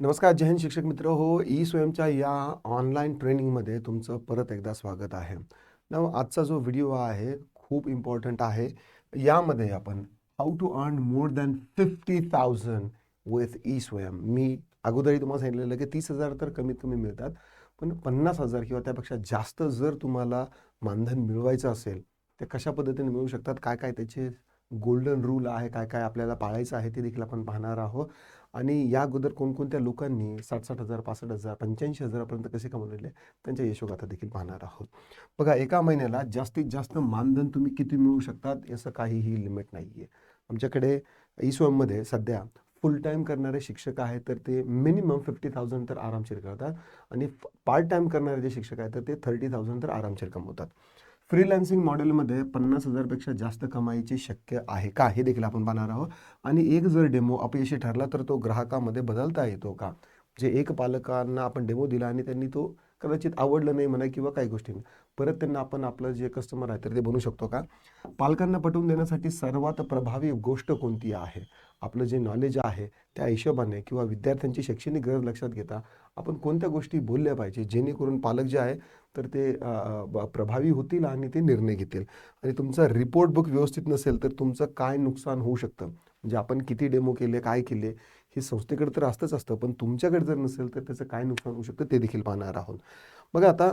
नमस्कार जय हिंद शिक्षक मित्र. हो ई स्वयंच्या या ऑनलाईन ट्रेनिंगमध्ये तुमचं परत एकदा स्वागत आहे. ना आजचा जो व्हिडिओ आहे खूप इम्पॉर्टंट आहे. यामध्ये आपण how to earn more than fifty thousand with E Swayam मी अगोदरही तुम्हाला सांगितलेलं की तीस हजार तर कमीत कमी मिळतात पण पन्नास हजार किंवा त्यापेक्षा जास्त जर तुम्हाला मानधन मिळवायचं असेल ते कशा पद्धतीने मिळू शकतात? काय काय त्याचे गोल्डन रूल आहे काय काय आपल्याला पाळायचं आहे ते देखील आपण पाहणार आहोत. आणि या अगोदर कोणकोणत्या लोकांनी साठसाठ हजार पासष्ट हजार पंच्याऐंशी हजारापर्यंत कसे कमवलेले त्यांच्या यशोगाथा देखील पाहणार आहोत. बघा एका महिन्याला जास्तीत जास्त मानधन तुम्ही किती मिळवू शकतात याचं काहीही लिमिट नाही आहे आमच्याकडे इसवममध्ये सध्या फुल टाईम करणारे शिक्षक आहेत तर ते मिनिमम फिफ्टी थाउजंड तर आरामशीर करतात. आणि पार्ट टाईम करणारे जे शिक्षक आहेत तर ते थर्टी थाउजंड तर आरामशीर कमवतात. फ्रीलॅन्सिंग मॉडेलमध्ये पन्नास हजारपेक्षा जास्त कमाईची शक्य आहे का? हे देखील आपण पाहणार आहोत. आणि एक जर डेमो अपयशी ठरला तर तो ग्राहकामध्ये बदलता येतो का? जे एक पालकांना आपण डेमो दिला आणि त्यांनी तो कदाचित आवडलं नाही म्हणा किंवा काही गोष्टी परत त्यांना आपण आपलं जे कस्टमर आहे तर ते बनवू शकतो का? पालकांना पटवून देण्यासाठी सर्वात प्रभावी गोष्ट कोणती आहे? आपलं जे नॉलेज आहे त्या हिशोबाने किंवा विद्यार्थ्यांची शैक्षणिक गरज लक्षात घेता आपण कोणत्या गोष्टी बोलल्या पाहिजे? जेणेकरून पालक जे आहे तर ते प्रभावी होतील आणि ते निर्णय घेतील. आणि तुमचा रिपोर्ट बुक व्यवस्थित नसेल तर तुमचं काय नुकसान होऊ शकतं? म्हणजे आपण किती डेमो केले काय केले हे संस्थेकडे तर असतंच असतं. पण तुमच्याकडे जर नसेल तर त्याचं काय नुकसान होऊ शकतं ते देखील पाहणार आहोत. बघा आता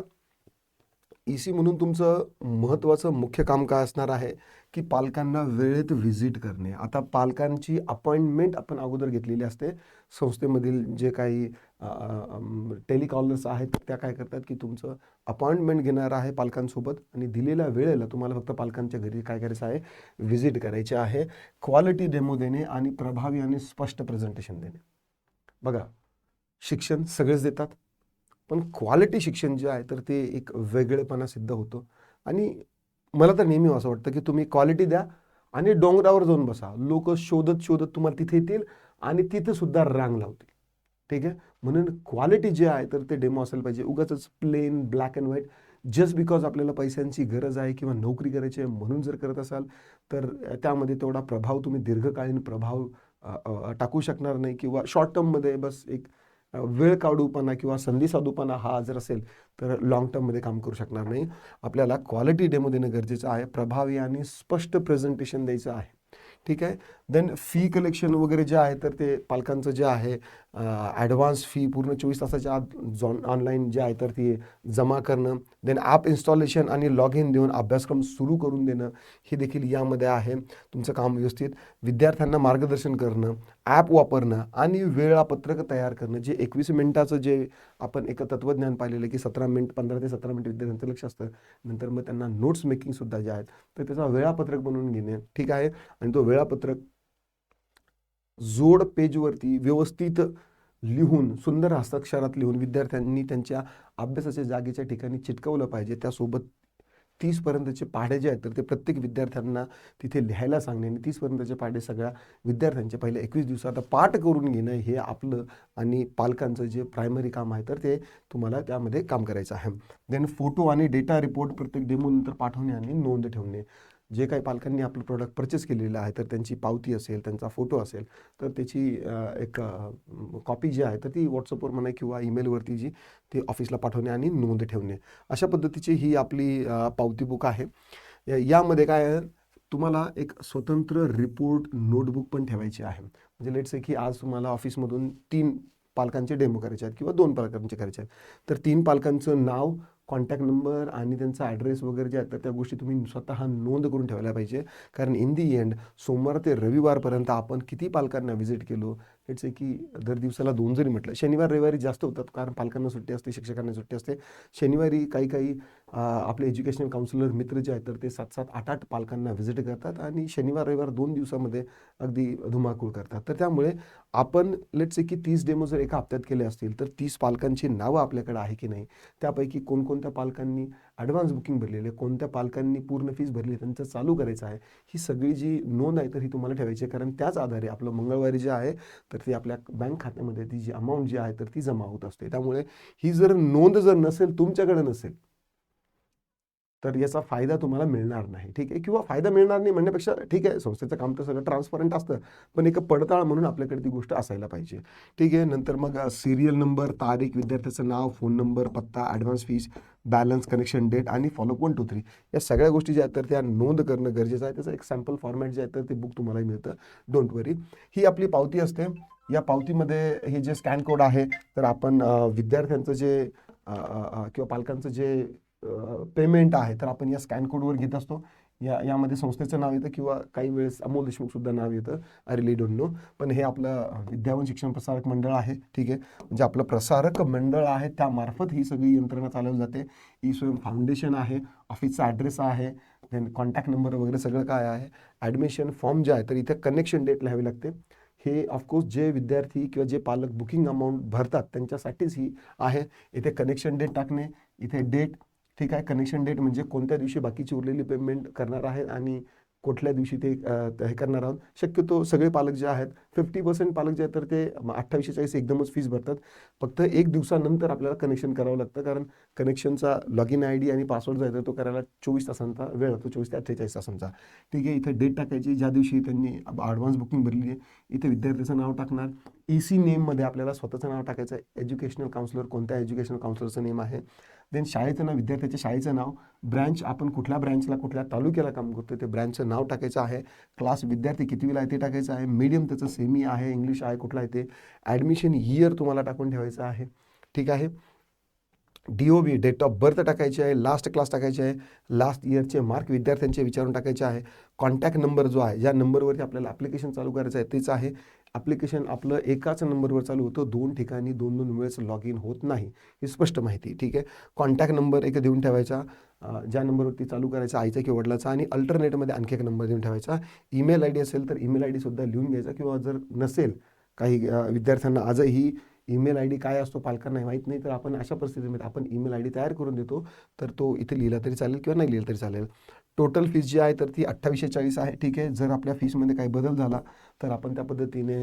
ई सी म्हणून तुमचं महत्त्वाचं मुख्य काम काय असणार आहे? की पालकांना वेळेत व्हिजिट करणे. आता पालकांची अपॉइंटमेंट आपण अगोदर घेतलेली असते. संस्थेमधील जे काही टेलिकॉलर्स आहेत त्या काय करतात की तुमचं अपॉइंटमेंट घेणार आहे पालकांसोबत आणि दिलेल्या वेळेला तुम्हाला फक्त पालकांच्या घरी काय करायचं आहे? व्हिजिट करायचे आहे. क्वालिटी डेमो देणे आणि प्रभावी आणि स्पष्ट प्रेझेंटेशन देणे. बघा शिक्षण सगळेच देतात. पण क्वालिटी शिक्षण जे आहे तर ते एक वेगळेपणा सिद्ध होतं. आणि मला तर नेहमी असं वाटतं की तुम्ही क्वालिटी द्या आणि डोंगरावर जाऊन बसा. लोक शोधत शोधत तुम्हाला तिथे येतील आणि तिथे सुद्धा रांग लावतील. ठीक आहे? म्हणून क्वालिटी जे आहे तर ते डेमो असायला पाहिजे. उगाच plain black and white just because आपल्याला पैशांची गरज आहे किंवा नोकरी करायची आहे म्हणून जर करत असाल तर त्यामध्ये तेवढा प्रभाव तुम्ही दीर्घकालीन प्रभाव टाकू शकणार नाही किंवा शॉर्ट टर्ममध्ये बस एक वेळ काढूपणा किंवा संधी साधूपणा हा जर असेल तर लॉंग टर्ममध्ये काम करू शकणार नाही. आपल्याला क्वालिटी डेमो देणं गरजेचं आहे प्रभावी आणि स्पष्ट प्रेझेंटेशन द्यायचं आहे. ठीक आहे? देन फी कलेक्शन वगैरे जे आहे तर ते पालकांचं जे आहे ॲडव्हान्स फी पूर्ण चोवीस तासाच्या आत जॉन ऑनलाईन जे आहे तर ती जमा करणं. देन ॲप इन्स्टॉलेशन आणि लॉग इन देऊन अभ्यासक्रम सुरू करून देणं हे देखील यामध्ये आहे. तुमचं काम व्यवस्थित. विद्यार्थ्यांना मार्गदर्शन करणं ॲप वापरणं आणि वेळापत्रक तयार करणं. जे एकवीस मिनिटाचं जे आपण एक तत्त्वज्ञान पाहिलेलं की सतरा मिनिट पंधरा ते सतरा मिनिट विद्यार्थ्यांचं लक्ष असतं. नंतर मग त्यांना नोट्स मेकिंगसुद्धा जे आहेत तर त्याचा वेळापत्रक बनवून घेणे. ठीक आहे? आणि तो वेळापत्रक जोड पेजवरती व्यवस्थित लिहून सुंदर हस्ताक्षरात लिहून विद्यार्थ्यांनी त्यांच्या अभ्यासाच्या जागेच्या ठिकाणी चिटकवलं पाहिजे. त्यासोबत तीसपर्यंतचे पाढे जे आहेत तर ते प्रत्येक विद्यार्थ्यांना तिथे लिहायला सांगणे आणि तीसपर्यंतचे पाढे सगळ्या विद्यार्थ्यांचे पहिले एकवीस दिवसात पाठ करून घेणं हे आपलं आणि पालकांचं जे प्रायमरी काम आहे तर ते तुम्हाला त्यामध्ये काम करायचं आहे. देन फोटो आणि डेटा रिपोर्ट प्रत्येक डेमोनंतर पाठवणे आणि नोंद ठेवणे. जे काही पालकांनी आपलं प्रोडक्ट परचेस केलेलं आहे तर त्यांची पावती असेल त्यांचा फोटो असेल तर त्याची एक कॉपी जी आहे तर ती व्हॉट्सअपवर म्हणा किंवा ईमेलवरती जी ती ऑफिसला पाठवणे आणि नोंद ठेवणे. अशा पद्धतीची ही आपली पावती बुक आहे. यामध्ये काय आहे तुम्हाला एक स्वतंत्र रिपोर्ट नोटबुक पण ठेवायची आहे. म्हणजे लेट्स की आज तुम्हाला ऑफिसमधून तीन पालकांचे डेमो करायचे आहेत किंवा दोन पालकांचे करायचे आहेत. तर तीन पालकांचं नाव कॉन्टॅक्ट नंबर आणि त्यांचा ॲड्रेस वगैरे जे आहेत तर त्या गोष्टी तुम्ही स्वतः नोंद करून ठेवायला पाहिजे. कारण इन दी एंड सोमवार ते रविवारपर्यंत आपण किती पालकांना व्हिजिट केलो? लेट्स की दर दिवसाला दोन जरी म्हटलं शनिवार रविवारी जास्त होतात कारण पालकांना सुट्टी असते शिक्षकांना सुट्टी असते. शनिवारी काही काही आपले एज्युकेशनल काउन्सिलर मित्र जे आहेत तर ते सात सात आठ आठ पालकांना व्हिजिट करतात आणि शनिवार रविवार दोन दिवसामध्ये अगदी धुमाकूळ करतात. तर त्यामुळे आपण लेट्स की तीस डेमो जर एका हप्त्यात केले असतील तर तीस पालकांची नावं आपल्याकडे आहे की नाही? त्यापैकी कोणकोणत्या पालकांनी ॲडव्हान्स बुकिंग भरलेले कोणत्या पालकांनी पूर्ण फीस भरली त्यांचं चालू करायचं आहे? ही सगळी जी नोंद आहे तर ही तुम्हाला ठेवायची आहे. कारण त्याच आधारे आपलं मंगळवारी जे आहे तर ती आपल्या बँक खात्यामध्ये ती जी अमाऊंट जी आहे तर ती जमा होत असते. त्यामुळे ही जर नोंद जर नसेल तुमच्याकडे नसेल तर याचा फायदा तुम्हाला मिळणार नाही. ठीक आहे? किंवा फायदा मिळणार नाही म्हणण्यापेक्षा ठीक आहे संस्थेचं काम तर सगळं ट्रान्सपरंट असतं पण एक पडताळ म्हणून आपल्याकडे ती गोष्ट असायला पाहिजे. ठीक आहे? नंतर मग सिरियल नंबर तारीख विद्यार्थ्याचं नाव फोन नंबर पत्ता advance fees balance connection date आणि follow up one two three या सगळ्या गोष्टी ज्या आहेत तर त्या नोंद करणं गरजेचं आहे. त्याचं एक सॅम्पल फॉर्मॅट जे आहे तर ते बुक तुम्हाला मिळतं. डोंट वरी ही आपली पावती असते. या पावतीमध्ये हे जे स्कॅन कोड आहे तर आपण विद्यार्थ्यांचं जे किंवा पालकांचं जे पेमेंट आहे तर आपण या स्कॅन कोडवर घेत असतो. या यामध्ये संस्थेचं नाव येतं किंवा काही वेळेस अमोल देशमुखसुद्धा नाव येतं. आय रिली डोंट नो पण हे आपलं विद्यावन शिक्षण प्रसारक मंडळ आहे ठीक आहे. म्हणजे आपलं प्रसारक मंडळ आहे त्यामार्फत ही सगळी यंत्रणा चालवली जाते. ई स्वयं फाउंडेशन आहे ऑफिसचा ॲड्रेस आहे देन कॉन्टॅक्ट नंबर वगैरे सगळं काय आहे. ॲडमिशन फॉर्म जे आहे तर इथे कनेक्शन डेट लिहावी लागते. हे ऑफकोर्स जे विद्यार्थी किंवा जे पालक बुकिंग अमाऊंट भरतात त्यांच्यासाठीच ही आहे. इथे कनेक्शन डेट टाकणे इथे डेट ठीक आहे. कनेक्शन डेट म्हणजे कोणत्या दिवशी बाकीची उरलेली पेमेंट करणार आहे आणि कुठल्या दिवशी ते हे करणार आहोत. शक्यतो सगळे पालक जे आहेत फिफ्टी पर्सेंट पालक जे आहेत तर ते अठ्ठावीसशे चाळीस एकदमच फीस भरतात. फक्त एक दिवसानंतर आपल्याला कनेक्शन करावं लागतं कारण कनेक्शनचा लॉग इन आय डी आणि पासवर्ड जो आहे तर तो करायला चोवीस तासांचा वेळ लागतो चोवीस ते अठ्ठेचाळीस तासांचा. ठीक आहे इथे डेट टाकायची ज्या दिवशी त्यांनी ॲडव्हान्स बुकिंग भरलेली आहे इथे विद्यार्थ्याचं नाव टाकणार. ई सी नेममध्ये आपल्याला स्वतःचं नाव टाकायचं आहे एज्युकेशनल काउन्सिलर कोणत्या एज्युकेशनल काउन्सिलरचं नेम आहे. देन शाळेचं नाव विद्यार्थ्याच्या शाळेचं नाव ब्रँच आपण कुठल्या ब्रँचला कुठल्या तालुक्याला काम करतो ते ब्रँचचं नाव टाकायचं आहे. क्लास विद्यार्थी कितवीला आहे ते टाकायचं आहे. मीडियम त्याचं सेमी आहे इंग्लिश आहे कुठला आहे ते. ॲडमिशन इयर तुम्हाला टाकून ठेवायचं आहे. ठीक आहे? D O B date of birth टाकायची आहे लास्ट क्लास टाकायचे आहे लास्ट इयरचे मार्क विद्यार्थ्यांचे विचारून टाकायचे आहे. कॉन्टॅक्ट नंबर जो आहे ज्या नंबरवरती आपल्याला ॲप्लिकेशन चालू करायचं आहे तेच आहे. ॲप्लिकेशन आपलं एकाच नंबरवर चालू होतं. दोन ठिकाणी दोन दोन वेळेस लॉग इन होत नाही ही स्पष्ट माहिती ठीक आहे? कॉन्टॅक्ट नंबर एक देऊन ठेवायचा. ज्या नंबरवरती चालू करायचा आईचा किंवा वडिलाचा आणि अल्टरनेटमध्ये आणखी एक नंबर देऊन ठेवायचा. ईमेल आय डी असेल तर ईमेल आय डीसुद्धा लिहून घ्यायचा किंवा जर नसेल काही विद्यार्थ्यांना आजही ईमेल आय डी काय असतो पालकांना माहीत नाही तर आपण अशा परिस्थितीमध्ये आपण ईमेल आय डी तयार करून देतो तर तो इथे लिहिला तरी चालेल किंवा नाही लिहिला तरी चालेल. टोटल फीस जी आहे तर ती अठ्ठावीसशे चाळीस आहे. ठीक आहे जर आपल्या फीसमध्ये काही बदल झाला तर आपण त्या पद्धतीने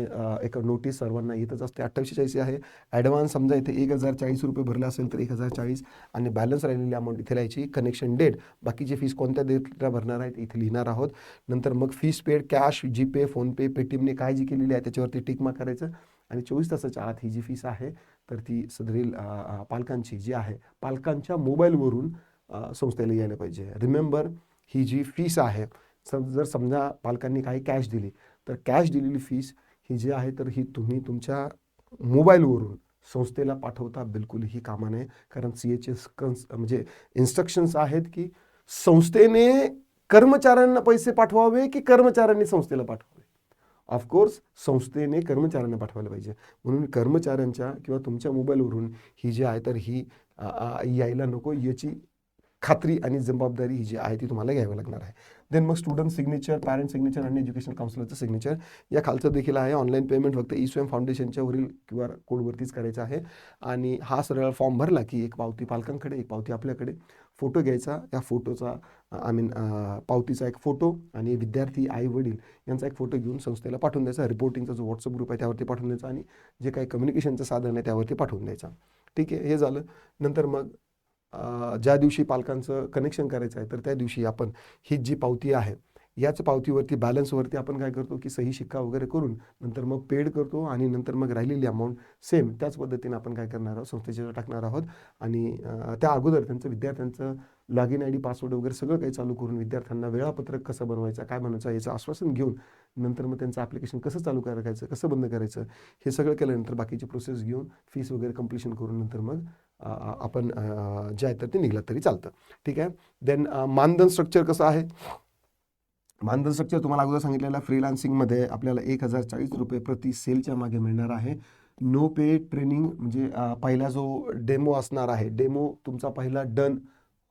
एक नोटीस सर्वांना येतच असते. अठ्ठावीसशे चाळीस आहे. ॲडव्हान्स समजा इथे एक हजार चाळीस रुपये भरले असेल तर एक हजार चाळीस आणि बॅलन्स राहिलेली अमाऊंट इथे लिहायची. कनेक्शन डेट बाकीची फीस कोणत्या डेटला भरणार आहेत इथे लिहिणार आहोत. नंतर मग fees paid cash GPay PhonePe पेटीएमने काय जी केलेली आहे त्याच्यावरती टिकमा करायचं. आणि चोवीस तासाच्या आत ही जी फीस आहे तर ती सदरील पालकांची जी आहे पालकांच्या मोबाईलवरून संस्थेला यायला पाहिजे. रिमेंबर ही जी फीस आहे सम जर समजा पालकांनी काही कॅश दिली तर कॅश दिलेली फीस ही जी आहे तर ही तुम्ही तुमच्या मोबाईलवरून संस्थेला पाठवता बिलकुलही कामा नये. कारण सी एच एस कन्स म्हणजे इन्स्ट्रक्शन्स आहेत की संस्थेने कर्मचाऱ्यांना पैसे पाठवावे की कर्मचाऱ्यांनी संस्थेला पाठवावे? ऑफकोर्स संस्थेने कर्मचाऱ्यांना पाठवायला पाहिजे. म्हणून कर्मचाऱ्यांच्या किंवा तुमच्या मोबाईलवरून ही जी आहे तर ही यायला नको. याची खात्री आणि जबाबदारी ही जी आहे ती तुम्हाला घ्यावी लागणार आहे. देन मग स्टुडंट सिग्नेचर पॅरेंट सिग्नेचर आणि एज्युकेशन काउन्सिलरचं सिग्नेचर या खालचं देखील आहे. ऑनलाईन पेमेंट फक्त ई स्वयं फाउंडेशनच्या वरील क्यू आर कोडवरतीच करायचा आहे. आणि हा सरळ फॉर्म भरला की एक पावती पालकांकडे एक पावती आपल्याकडे. फोटो घ्यायचा या फोटोचा आय मीन पावतीचा एक फोटो आणि विद्यार्थी आई वडील यांचा एक फोटो घेऊन संस्थेला पाठवून द्यायचा. रिपोर्टिंगचा जो व्हॉट्सअप ग्रुप आहे त्यावरती पाठवून द्यायचा आणि जे काही कम्युनिकेशनचं साधन आहे त्यावरती पाठवून द्यायचा. ठीक आहे हे झालं. नंतर मग ज्या दिवशी पालकांचं कनेक्शन करायचं आहे तर त्या दिवशी आपण ही जी पावती आहे याच पावतीवरती बॅलन्सवरती आपण काय करतो की सही शिक्का वगैरे करून नंतर मग पेड करतो आणि नंतर मग राहिलेली अमाऊंट सेम त्याच पद्धतीने आपण काय करणार आहोत संस्थेच्या टाकणार आहोत. आणि त्या अगोदर त्यांचं विद्यार्थ्यांचं log in I D password वगैरे सगळं काही चालू करून विद्यार्थ्यांना वेळापत्रक कसं बनवायचं काय बनवायचं याचं आश्वासन घेऊन नंतर मग त्यांचं ॲप्लिकेशन कसं चालू करायचं कसं बंद करायचं हे सगळं केल्यानंतर बाकीची प्रोसेस घेऊन फीस वगैरे कम्प्लिशन करून नंतर मग आपण जे आहे तर ते निघलं तरी चालतं. ठीक आहे? देन मानधन स्ट्रक्चर कसं आहे? मानधन स्ट्रक्चर तुम्हाला अगोदर सांगितलेलं फ्रीलान्सिंगमध्ये आपल्याला एक हजार चाळीस रुपये प्रति सेलच्या मागे मिळणार आहे. नो पे ट्रेनिंग म्हणजे पहिला जो डेमो असणार आहे डेमो तुमचा पहिला डन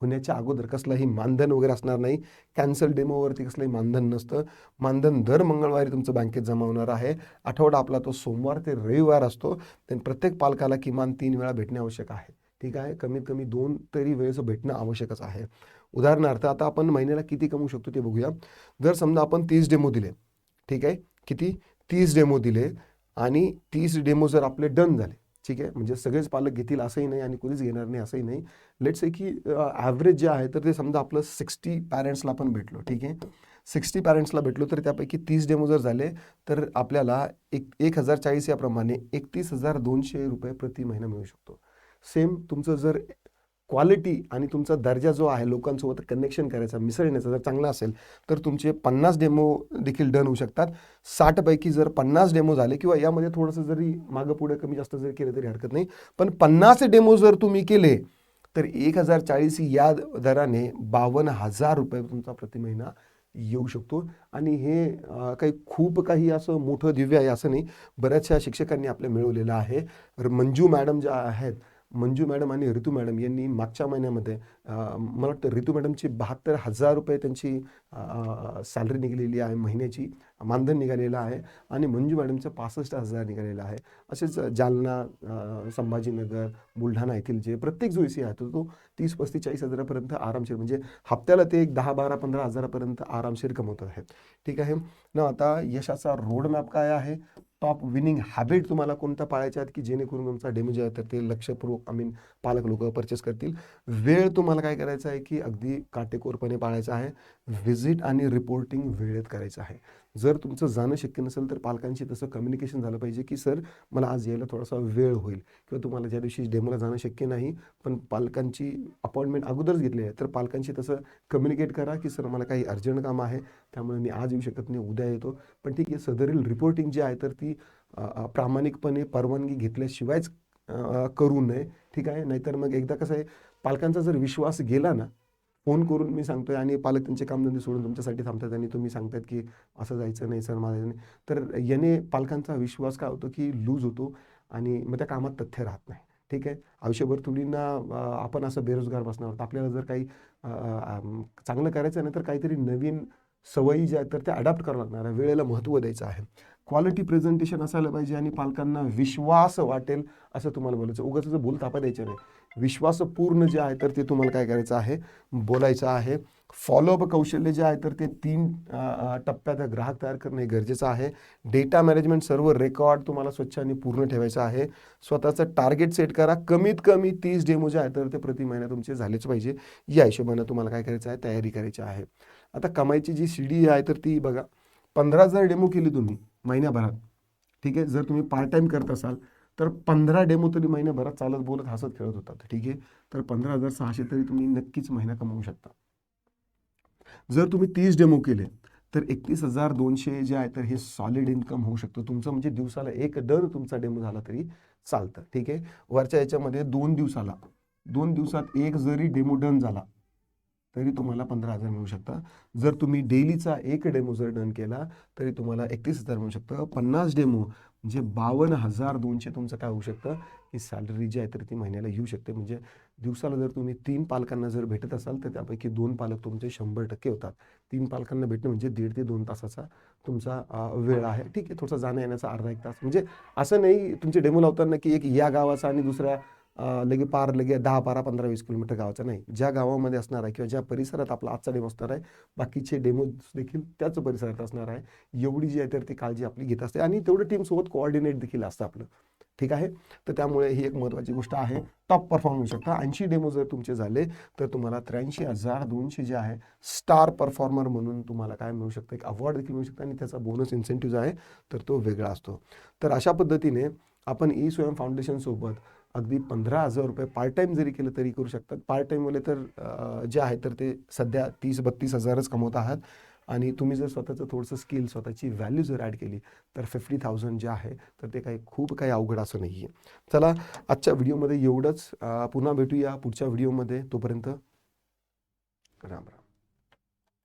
होण्याच्या अगोदर कसलंही मानधन वगैरे असणार नाही. कॅन्सल डेमोवरती कसलंही मानधन नसतं. मानधन दर मंगळवारी तुमचं बँकेत जमा होणार आहे. आठवडा आपला तो सोमवार ते रविवार असतो. तर प्रत्येक पालकाला किमान तीन वेळा भेटणे आवश्यक आहे. ठीक आहे? कमीत कमी दोन तरी वेळेचं भेटणं आवश्यकच आहे. उदाहरणार्थ आता आपण महिन्याला किती कमवू शकतो ते बघूया. जर समजा आपण तीस डेमो दिले ठीक आहे? किती? तीस डेमो दिले आणि तीस डेमो जर आपले डन झाले ठीक आहे? म्हणजे सगळेच पालक घेतील असंही नाही आणि कुणीच घेणार नाही असंही नाही. लेट्स आहे की ॲव्हरेज जे आहे तर ते समजा आपलं सिक्स्टी पॅरेंट्सला पण भेटलो ठीक आहे? सिक्स्टी पॅरेंट्सला भेटलो तर त्यापैकी तीस डेमो जर झाले तर आपल्याला एक एक हजार चाळीस याप्रमाणे एकतीस हजार दोनशे रुपये प्रति महिना मिळू शकतो. सेम तुमचं जर क्वालिटी आणि तुमचा दर्जा जो आहे लोकांसोबत कनेक्शन करायचा मिसळण्याचा जर चांगला असेल तर तुमचे पन्नास डेमो देखील डन होऊ शकतात. साठपैकी जर पन्नास डेमो झाले किंवा यामध्ये थोडंसं जरी मागं पुढे कमी जास्त जरी केलं तरी हरकत नाही. पण पन्नास डेमो जर तुम्ही केले तर एक हजार चाळीस या दराने बावन्न हजार रुपये तुमचा प्रति महिना येऊ शकतो. आणि हे काही खूप काही असं मोठं दिव्य आहे असं नाही. बऱ्याचशा शिक्षकांनी आपल्या मिळवलेलं आहे. मंजू मॅडम ज्या आहेत मंजू मॅडम आणि ऋतू मॅडम यांनी मागच्या महिन्यामध्ये मला वाटतं ऋतू मॅडमची बहात्तर हजार रुपये त्यांची सॅलरी निघालेली आहे महिन्याची मानधन निघालेलं आहे आणि मंजू मॅडमचं पासष्ट हजार निघालेलं आहे. असेच जालना संभाजीनगर बुलढाणा येथील जे प्रत्येक जो एसी आहे तो तो तीस पस्तीस चाळीस हजारापर्यंत आरामशीर म्हणजे हप्त्याला ते एक दहा बारा पंधरा हजारापर्यंत आरामशीर कमवत आहेत. ठीक आहे. ना आता यशाचा रोडमॅप काय आहे? टॉप विनिंग हॅबिट तुम्हाला कोणत्या पाळायच्या आहेत की जेणेकरून तुमचा डेमो आहे? तर ते लक्षपूर्वक आय मीन पालक लोक परचेस करतील. वेळ तुम्हाला काय करायचं आहे की अगदी काटेकोरपणे पाळायचा आहे. व्हिजिट आणि रिपोर्टिंग वेळेत करायचं आहे. जर तुमचं जाणं शक्य नसेल तर पालकांशी तसं कम्युनिकेशन झालं पाहिजे की सर मला आज यायला थोडासा वेळ होईल किंवा तुम्हाला ज्या दिवशी डेमोला जाणं शक्य नाही पण पालकांची अपॉइंटमेंट अगोदरच घेतली आहे तर पालकांशी तसं कम्युनिकेट करा की सर मला काही अर्जंट काम आहे त्यामुळे मी आज येऊ शकत नाही उद्या येतो. पण ठीक आहे सदरील रिपोर्टिंग जी आहे तर ती प्रामाणिकपणे परवानगी घेतल्याशिवायच करू नये. ठीक आहे? नाहीतर मग एकदा कसं आहे पालकांचा जर विश्वास गेला ना फोन करून मी सांगतोय आणि पालक त्यांचे कामधंदे सोडून तुमच्यासाठी थांबतात आणि तुम्ही सांगतात की असं जायचं नाही सर माझं नाही. तर याने पालकांचा विश्वास काय होतो की लूज होतो आणि मग त्या कामात तथ्य राहत नाही. ठीक आहे? आयुष्यभर थोडींना आपण असं बेरोजगार बसणार आहोत. आपल्याला जर काही चांगलं करायचं नाही तर काहीतरी नवीन सवयी ज्या आहेत तर त्या अडॅप्ट करावं लागणार आहे. वेळेला महत्त्व द्यायचं आहे. क्वालिटी प्रेझेंटेशन असायला पाहिजे आणि पालकांना विश्वास वाटेल असं तुम्हाला बोलायचं उगाच बोल तापा द्यायचं नाही. विश्वासपूर्ण जे आहे तर ते तुम्हाला काय करायचं आहे? बोलायचं आहे. फॉलोअप कौशल्य जे आहे तर ते तीन टप्प्यात ग्राहक तयार करणे गरजेचं आहे. डेटा मॅनेजमेंट सर्व रेकॉर्ड तुम्हाला स्वच्छ आणि पूर्ण ठेवायचं आहे. स्वतःचं टार्गेट सेट करा. कमीत कमी तीस डेमो जे आहे तर ते प्रति महिना तुमचे झालेच पाहिजे. या हिशोबानं तुम्हाला काय करायचं आहे? तयारी करायची आहे. आता कमाईची जी शिडी आहे तर ती बघा. पंधरा जर डेमो केली तुम्ही महिन्याभरात ठीक आहे? जर तुम्ही पार्ट टाईम करत असाल तर पंधरा डेमो तरी महिन्याभरात चालत बोलत हसत खेळत होतात. ठीक आहे? तर पंधरा हजार सहाशे तरी तुम्ही नक्कीच महिना कमवू शकता. जर तुम्ही तीस डेमो केले तर एकतीस हजार दोनशे जे आहे तर हे सॉलिड इन्कम होऊ शकतं. तुमचं म्हणजे दिवसाला एक डन तुमचा डेमो झाला तरी चालतं. ठीक आहे? वरच्या याच्यामध्ये दोन दिवसाला दोन दिवसात एक जरी डेमो डन झाला तरी तुम्हाला पंधरा हजार मिळू शकता. जर तुम्ही डेलीचा एक डेमो जर डन केला तरी तुम्हाला एकतीस हजार मिळू शकतं. पन्नास डेमो म्हणजे बावन्न हजार दोनशे तुमचं काय होऊ शकतं? की सॅलरी जी आहे तर ती महिन्याला येऊ शकते. म्हणजे दिवसाला जर तुम्ही तीन पालकांना जर भेटत असाल तर त्यापैकी दोन पालक तुमचे शंभर टक्के होतात. तीन पालकांना भेटणं म्हणजे दीड ते दोन तासाचा तुमचा वेळ आहे. ठीक आहे थोडासा जाण्या येण्याचा अर्धा एक तास. म्हणजे असं नाही तुमचे डेमो लावताना की एक या गावाचा आणि दुसऱ्या लगे पार लगे दहा बारा पंधरा वीस किलोमीटर गावाचा नाही. ज्या गावामध्ये असणार आहे किंवा ज्या परिसरात आपला आजचा डेमो असणार आहे बाकीचे डेमो देखील त्याच परिसरात असणार आहे. एवढी जी आहे तर ती काळजी आपली घेत असते. आणि तेवढं टीमसोबत कोऑर्डिनेट देखील असतं आपलं. ठीक आहे? तर त्यामुळे ही एक महत्त्वाची गोष्ट आहे. टॉप परफॉर्म होऊ शकता. ऐंशी डेमो जर तुमचे झाले तर तुम्हाला त्र्याऐंशी हजार दोनशे जे आहे स्टार परफॉर्मर म्हणून तुम्हाला काय मिळू शकतं? एक अवॉर्ड देखील मिळू शकतं. आणि त्याचा बोनस इन्सेंटिव्ह आहे तर तो वेगळा असतो. तर अशा पद्धतीने आपण ई स्वयं फाउंडेशनसोबत अगदी पंधरा हजार रुपये पार्ट टाईम जरी केलं तरी करू शकतात. पार्ट टाईमवाले तर जे आहे तर ते सध्या तीस बत्तीस हजारच कमवत आहात. आणि तुम्ही जर स्वतःचं थोडंसं स्किल स्वतःची व्हॅल्यू जर ॲड केली तर फिफ्टी थाउजंड जे आहे तर ते काही खूप काही अवघड असं नाही आहे चला आजच्या व्हिडिओमध्ये एवढंच. पुन्हा भेटूया पुढच्या व्हिडिओमध्ये तोपर्यंत राम राम.